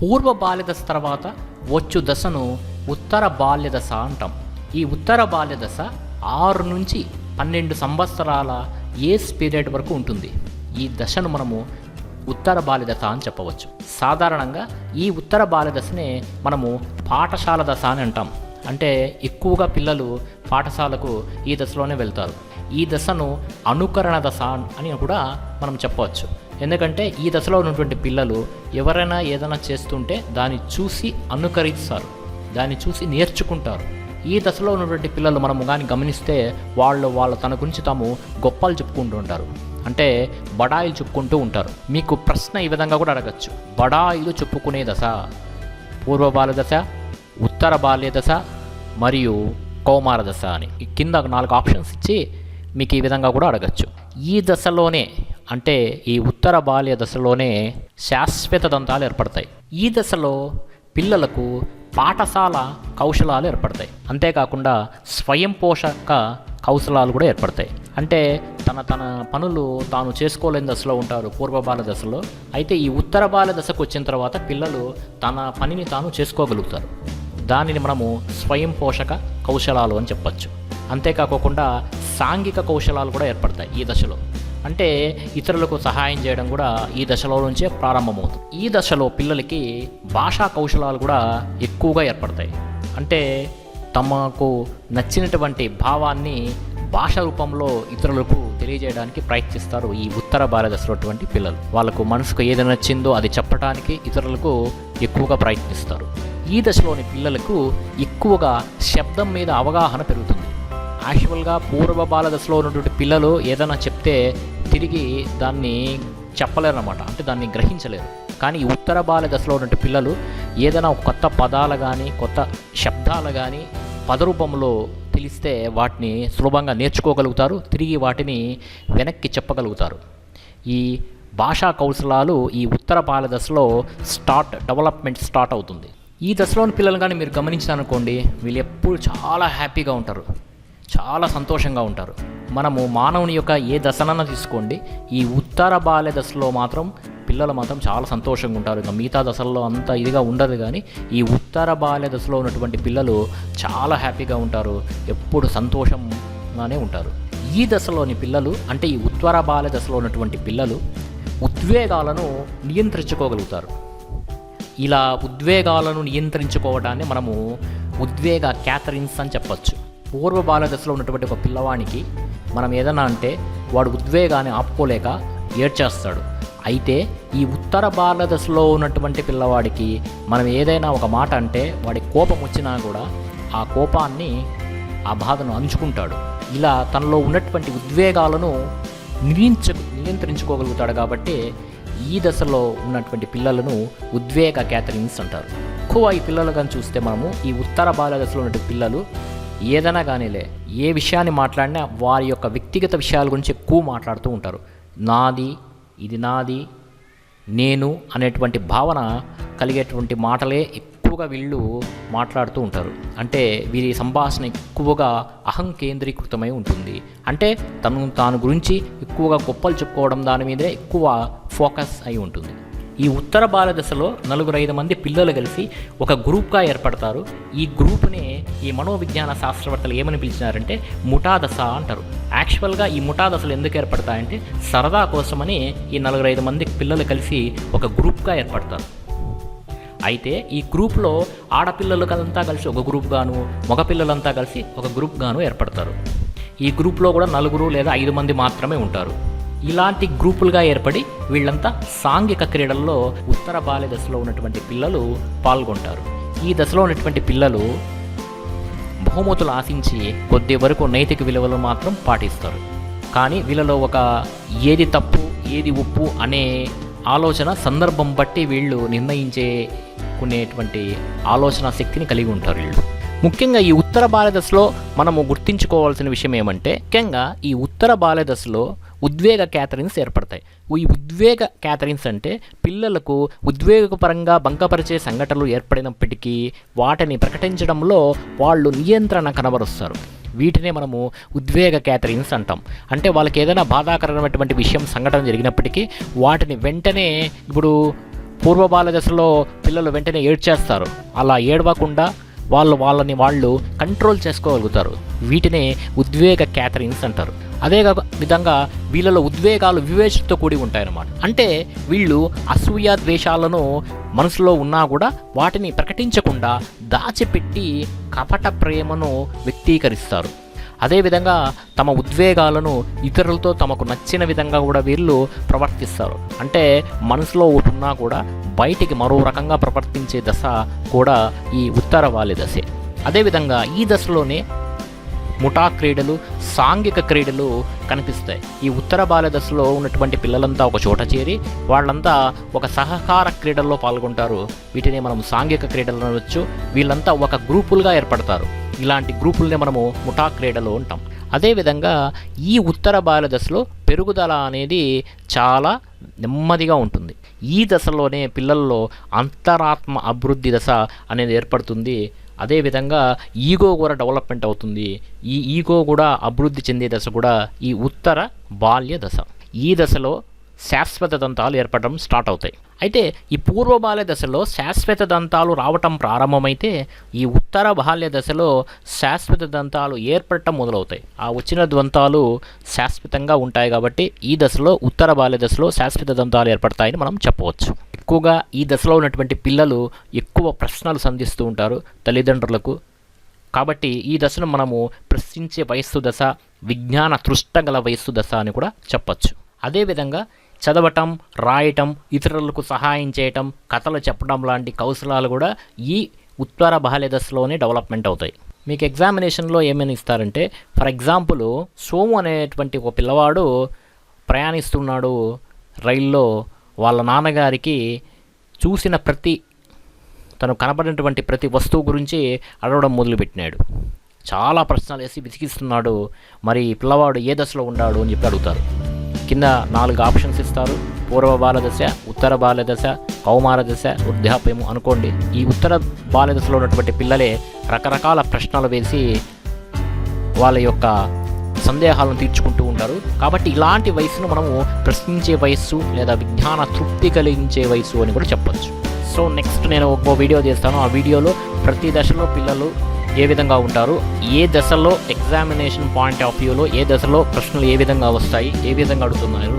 పూర్వ బాల్య దశ తర్వాత వచ్చు దశను ఉత్తర బాల్య దశ అంటాం. ఈ ఉత్తర బాల్య దశ ఆరు నుంచి పన్నెండు సంవత్సరాల ఏజ్ పీరియడ్ వరకు ఉంటుంది. ఈ దశను మనము ఉత్తర బాల్య దశ అని చెప్పవచ్చు. సాధారణంగా ఈ ఉత్తర బాల్యదశనే మనము పాఠశాల దశ అని అంటాం. అంటే ఎక్కువగా పిల్లలు పాఠశాలకు ఈ దశలోనే వెళ్తారు. ఈ దశను అనుకరణ దశ అని కూడా మనం చెప్పవచ్చు. ఎందుకంటే ఈ దశలో ఉన్నటువంటి పిల్లలు ఎవరైనా ఏదైనా చేస్తుంటే దాన్ని చూసి అనుకరిస్తారు. దాన్ని చూసి నేర్చుకుంటారు. ఈ దశలో ఉన్నటువంటి పిల్లలు మనము కానీ గమనిస్తే వాళ్ళు వాళ్ళ తన గురించి తాము గొప్పలు చెప్పుకుంటూ ఉంటారు. అంటే బడాయిలు చెప్పుకుంటూ ఉంటారు. మీకు ప్రశ్న ఈ విధంగా కూడా అడగచ్చు. బడాయిలు చెప్పుకునే దశ పూర్వ బాల్య దశ ఉత్తర బాల్య దశ మరియు కౌమార దశ అని కింద నాలుగు ఆప్షన్స్ ఇచ్చి మీకు ఈ విధంగా కూడా అడగచ్చు. ఈ దశలోనే అంటే ఈ ఉత్తర బాల్య దశలోనే శాశ్వత దంతాలు ఏర్పడతాయి. ఈ దశలో పిల్లలకు పాఠశాల కౌశలాలు ఏర్పడతాయి. అంతేకాకుండా స్వయం పోషక కౌశలాలు కూడా ఏర్పడతాయి. అంటే తన తన పనులు తాను చేసుకోలేని దశలో ఉంటారు పూర్వ బాల దశలో. అయితే ఈ ఉత్తర బాల దశకు వచ్చిన తర్వాత పిల్లలు తన పనిని తాను చేసుకోగలుగుతారు. దానిని మనము స్వయం పోషక కౌశలాలు అని చెప్పచ్చు. అంతేకాకుండా సాంఘిక కౌశలాలు కూడా ఏర్పడతాయి ఈ దశలో. అంటే ఇతరులకు సహాయం చేయడం కూడా ఈ దశలో నుంచే ప్రారంభమవుతుంది. ఈ దశలో పిల్లలకి భాషా కౌశలాలు కూడా ఎక్కువగా ఏర్పడతాయి. అంటే తమకు నచ్చినటువంటి భావాన్ని భాష రూపంలో ఇతరులకు తెలియజేయడానికి ప్రయత్నిస్తారు ఈ ఉత్తర భారతదేశంలోటువంటి పిల్లలు. వాళ్ళకు మనసుకు ఏది నచ్చిందో అది చెప్పడానికి ఇతరులకు ఎక్కువగా ప్రయత్నిస్తారు. ఈ దశలోని పిల్లలకు ఎక్కువగా శబ్దం మీద అవగాహన పెరుగుతుంది. యాక్చువల్గా పూర్వ బాల దశలో ఉన్నటువంటి పిల్లలు ఏదైనా చెప్తే తిరిగి దాన్ని చెప్పలేరు అనమాట అంటే దాన్ని గ్రహించలేరు. కానీ ఈ ఉత్తర బాల దశలో ఉన్నటువంటి పిల్లలు ఏదైనా కొత్త పదాలు కానీ కొత్త శబ్దాలు కానీ పదరూపంలో తెలిస్తే వాటిని సులభంగా నేర్చుకోగలుగుతారు. తిరిగి వాటిని వెనక్కి చెప్పగలుగుతారు. ఈ భాషా కౌశలాలు ఈ ఉత్తర బాల దశలో స్టార్ట్ డెవలప్మెంట్ స్టార్ట్ అవుతుంది. ఈ దశలోని పిల్లలు కానీ మీరు గమనించారనుకోండి వీళ్ళు ఎప్పుడు చాలా హ్యాపీగా ఉంటారు. చాలా సంతోషంగా ఉంటారు. మనము మానవుని యొక్క ఏ దశనన్నా తీసుకోండి ఈ ఉత్తర బాల్య దశలో మాత్రం పిల్లలు మాత్రం చాలా సంతోషంగా ఉంటారు. ఇంకా మిగతా దశల్లో అంత ఇదిగా ఉండదు కానీ ఈ ఉత్తర బాల్య దశలో ఉన్నటువంటి పిల్లలు చాలా హ్యాపీగా ఉంటారు ఎప్పుడు సంతోషంగానే ఉంటారు. ఈ దశలోని పిల్లలు అంటే ఈ ఉత్తర బాల్య దశలో ఉన్నటువంటి పిల్లలు ఉద్వేగాలను నియంత్రించుకోగలుగుతారు. ఇలా ఉద్వేగాలను నియంత్రించుకోవడాన్ని మనము ఉద్వేగ క్యాథరిన్స్ అని చెప్పచ్చు. పూర్వ బాల దశలో ఉన్నటువంటి ఒక పిల్లవానికి మనం ఏదన్నా అంటే వాడు ఉద్వేగాన్ని ఆపుకోలేక ఏడ్చేస్తాడు. అయితే ఈ ఉత్తర బాల దశలో ఉన్నటువంటి పిల్లవాడికి మనం ఏదైనా ఒక మాట అంటే వాడి కోపం వచ్చినా కూడా ఆ కోపాన్ని ఆ బాధను అంచుకుంటాడు. ఇలా తనలో ఉన్నటువంటి ఉద్వేగాలను నియంత్ర నియంత్రించుకోగలుగుతాడు కాబట్టి ఈ దశలో ఉన్నటువంటి పిల్లలను ఉద్వేగ క్యాథరిన్స్ అంటారు. ఎక్కువ ఈ పిల్లలు కానీ చూస్తే మనము ఈ ఉత్తర బాల దశలో ఉన్నటువంటి పిల్లలు ఏదైనా కానీలే ఏ విషయాన్ని మాట్లాడినా వారి యొక్క వ్యక్తిగత విషయాల గురించి ఎక్కువ మాట్లాడుతూ ఉంటారు. నాది ఇది నాది నేను అనేటువంటి భావన కలిగేటువంటి మాటలే ఎక్కువగా వీళ్ళు మాట్లాడుతూ ఉంటారు. అంటే వీరి సంభాషణ ఎక్కువగా అహం కేంద్రీకృతమై ఉంటుంది. అంటే తను తాను గురించి ఎక్కువగా గొప్పలు చెప్పుకోవడం దాని మీదే ఎక్కువ ఫోకస్ అయి ఉంటుంది. ఈ ఉత్తర భారతదశలో నలుగురు ఐదు మంది పిల్లలు కలిసి ఒక గ్రూప్గా ఏర్పడతారు. ఈ గ్రూప్నే ఈ మనోవిజ్ఞాన శాస్త్రవేత్తలు ఏమని పిలిచినారంటే ముఠాదశ అంటారు. యాక్చువల్గా ఈ ముఠాదశలు ఎందుకు ఏర్పడతాయంటే సరదా కోసమని ఈ నలుగురు ఐదు మంది పిల్లలు కలిసి ఒక గ్రూప్గా ఏర్పడతారు. అయితే ఈ గ్రూప్లో ఆడపిల్లలకంతా కలిసి ఒక గ్రూప్గాను మగపిల్లలంతా కలిసి ఒక గ్రూప్గాను ఏర్పడతారు. ఈ గ్రూప్లో కూడా నలుగురు లేదా ఐదు మంది మాత్రమే ఉంటారు. ఇలాంటి గ్రూపులుగా ఏర్పడి వీళ్ళంతా సాంఘిక క్రీడల్లో ఉత్తర బాల్య దశలో ఉన్నటువంటి పిల్లలు పాల్గొంటారు. ఈ దశలో ఉన్నటువంటి పిల్లలు బహుమతులు ఆశించి కొద్ది వరకు నైతిక విలువలు మాత్రం పాటిస్తారు. కానీ వీళ్ళలో ఒక ఏది తప్పు ఏది ఉప్పు అనే ఆలోచన సందర్భం బట్టి వీళ్ళు నిర్ణయించేకునేటువంటి ఆలోచన శక్తిని కలిగి ఉంటారు వీళ్ళు. ముఖ్యంగా ఈ ఉత్తర భారతదశలో మనము గుర్తించుకోవాల్సిన విషయం ఏమంటే ముఖ్యంగా ఈ ఉత్తర భారతదశలో ఉద్వేగ క్యాథరిన్స్ ఏర్పడతాయి. ఈ ఉద్వేగ క్యాథరిన్స్ అంటే పిల్లలకు ఉద్వేగపరంగా బంకపరిచే సంఘటనలు ఏర్పడినప్పటికీ వాటిని ప్రకటించడంలో వాళ్ళు నియంత్రణ కనబరుస్తారు. వీటినే మనము ఉద్వేగ క్యాథరిన్స్ అంటాం. అంటే వాళ్ళకి ఏదైనా బాధాకరమైనటువంటి విషయం సంఘటన జరిగినప్పటికీ వాటిని వెంటనే ఇప్పుడు పూర్వ బాల దశలో పిల్లలు వెంటనే ఏడ్చేస్తారు. అలా ఏడవకుండా వాళ్ళు వాళ్ళని వాళ్ళు కంట్రోల్ చేసుకోగలుగుతారు. వీటినే ఉద్వేగ క్యాథరిన్స్ అంటారు. అదే విధంగా వీళ్ళలో ఉద్వేగాలు వివేచనతో కూడి ఉంటాయన్నమాట. అంటే వీళ్ళు అసూయ ద్వేషాలను మనసులో ఉన్నా కూడా వాటిని ప్రకటించకుండా దాచిపెట్టి కపట ప్రేమను వ్యక్తీకరిస్తారు. అదేవిధంగా తమ ఉద్వేగాలను ఇతరులతో తమకు నచ్చిన విధంగా కూడా వీళ్ళు ప్రవర్తిస్తారు. అంటే మనసులో ఒకటి ఉన్నా కూడా బయటికి మరో రకంగా ప్రవర్తించే దశ కూడా ఈ ఉత్తర వాలి దశే. అదేవిధంగా ఈ దశలోనే ముఠా క్రీడలు సాంఘిక క్రీడలు కనిపిస్తాయి. ఈ ఉత్తర బాల్య దశలో ఉన్నటువంటి పిల్లలంతా ఒక చోట చేరి వాళ్ళంతా ఒక సహకార క్రీడల్లో పాల్గొంటారు. వీటిని మనం సాంఘిక క్రీడలు అనవచ్చు వీళ్ళంతా ఒక గ్రూపులుగా ఏర్పడతారు. ఇలాంటి గ్రూపుల్ని మనము ముఠా క్రీడలు అంటాం. అదేవిధంగా ఈ ఉత్తర బాల దశలో పెరుగుదల అనేది చాలా నెమ్మదిగా ఉంటుంది. ఈ దశలోనే పిల్లల్లో అంతరాత్మ అభివృద్ధి దశ అనేది ఏర్పడుతుంది. అదేవిధంగా ఈగో కూడా డెవలప్మెంట్ అవుతుంది. ఈ ఈగో కూడా అభివృద్ధి చెందే దశ కూడా ఈ ఉత్తర బాల్య దశ. ఈ దశలో శాశ్వత దంతాలు ఏర్పడడం స్టార్ట్ అవుతాయి. అయితే ఈ పూర్వ బాల్య దశలో శాశ్వత దంతాలు రావటం ప్రారంభమైతే ఈ ఉత్తర బాల్య దశలో శాశ్వత దంతాలు ఏర్పడటం మొదలవుతాయి. ఆ వచ్చిన దంతాలు శాశ్వతంగా ఉంటాయి కాబట్టి ఈ దశలో ఉత్తర బాల్య దశలో శాశ్వత దంతాలు ఏర్పడతాయని మనం చెప్పవచ్చు. ఎక్కువగా ఈ దశలో ఉన్నటువంటి పిల్లలు ఎక్కువ ప్రశ్నలు సంధిస్తూ ఉంటారు తల్లిదండ్రులకు. కాబట్టి ఈ దశను మనము ప్రశ్నించే వయస్సు దశ విజ్ఞాన తృష్ట గల వయస్సు దశ అని కూడా చెప్పచ్చు. అదేవిధంగా చదవటం రాయటం ఇతరులకు సహాయం చేయటం కథలు చెప్పడం లాంటి కౌశలాలు కూడా ఈ ఉత్తర బాల్య దశలోనే డెవలప్మెంట్ అవుతాయి. మీకు ఎగ్జామినేషన్లో ఏమైనా ఇస్తారంటే ఫర్ ఎగ్జాంపుల్ సోము అనేటువంటి ఒక పిల్లవాడు ప్రయాణిస్తున్నాడు రైల్లో వాళ్ళ నాన్నగారికి చూసిన ప్రతి తను కనపడినటువంటి ప్రతి వస్తువు గురించి అడగడం మొదలుపెట్టినాడు. చాలా ప్రశ్నలు వేసి విసిగిస్తున్నాడు మరి ఈ పిల్లవాడు ఏ దశలో ఉన్నాడు అని చెప్పి అడుగుతారు. కింద నాలుగు ఆప్షన్స్ ఇస్తారు. పూర్వ బాలదశ ఉత్తర బాల దశ కౌమార దశ వృద్ధాప్యము అనుకోండి. ఈ ఉత్తర బాల దశలో ఉన్నటువంటి పిల్లలే రకరకాల ప్రశ్నలు వేసి వాళ్ళ యొక్క సందేహాలను తీర్చుకుంటూ ఉంటారు. కాబట్టి ఇలాంటి వయసును మనము ప్రశ్నించే వయస్సు లేదా విజ్ఞాన తృప్తి కలిగించే వయసు అని కూడా చెప్పచ్చు. సో నెక్స్ట్ నేను ఒక వీడియో చేస్తాను ఆ వీడియోలో ప్రతి దశలో పిల్లలు ఏ విధంగా ఉంటారు ఏ దశలో ఎగ్జామినేషన్ పాయింట్ ఆఫ్ వ్యూలో ఏ దశలో ప్రశ్నలు ఏ విధంగా వస్తాయి ఏ విధంగా అడుగుతున్నారు.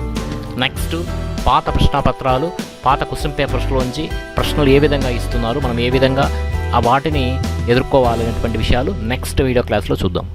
నెక్స్ట్ పాత ప్రశ్నాపత్రాలు పాత క్వశ్చన్ పేపర్స్లోంచి ప్రశ్నలు ఏ విధంగా ఇస్తున్నారు మనం ఏ విధంగా ఆ వాటిని ఎదుర్కోవాలనేటువంటి విషయాలు నెక్స్ట్ వీడియో క్లాస్లో చూద్దాం.